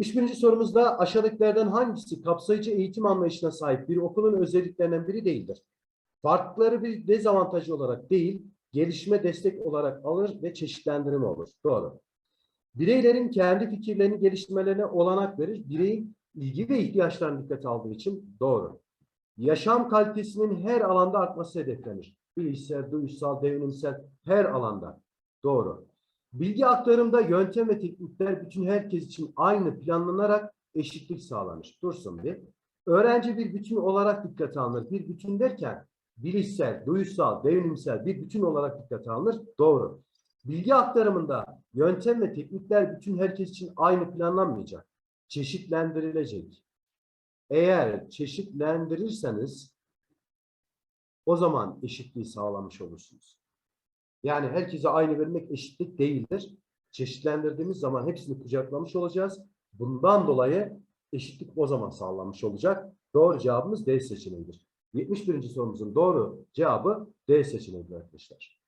71. sorumuzda aşağıdakilerden hangisi kapsayıcı eğitim anlayışına sahip bir okulun özelliklerinden biri değildir? Farkları bir dezavantajı olarak değil, gelişme destek olarak alır ve çeşitlendirme olur. Doğru. Bireylerin kendi fikirlerini geliştirmelerine olanak verir. Bireyin ilgi ve ihtiyaçlarını dikkate aldığı için doğru. Yaşam kalitesinin her alanda artması hedeflenir. Bilişsel, duysal, devrimsel her alanda. Doğru. Bilgi aktarımda yöntem ve teknikler bütün herkes için aynı planlanarak eşitlik sağlanır. Dursun bir. Öğrenci bir bütün olarak dikkate alınır. Bir bütün derken bilişsel, duysal, devrimsel bir bütün olarak dikkate alınır. Doğru. Bilgi aktarımında yöntem ve teknikler bütün herkes için aynı planlanmayacak. Çeşitlendirilecek. Eğer çeşitlendirirseniz o zaman eşitliği sağlamış olursunuz. Yani herkese aynı vermek eşitlik değildir. Çeşitlendirdiğimiz zaman hepsini kucaklamış olacağız. Bundan dolayı eşitlik o zaman sağlanmış olacak. Doğru cevabımız D seçeneğidir. 71. sorumuzun doğru cevabı D seçeneğidir arkadaşlar.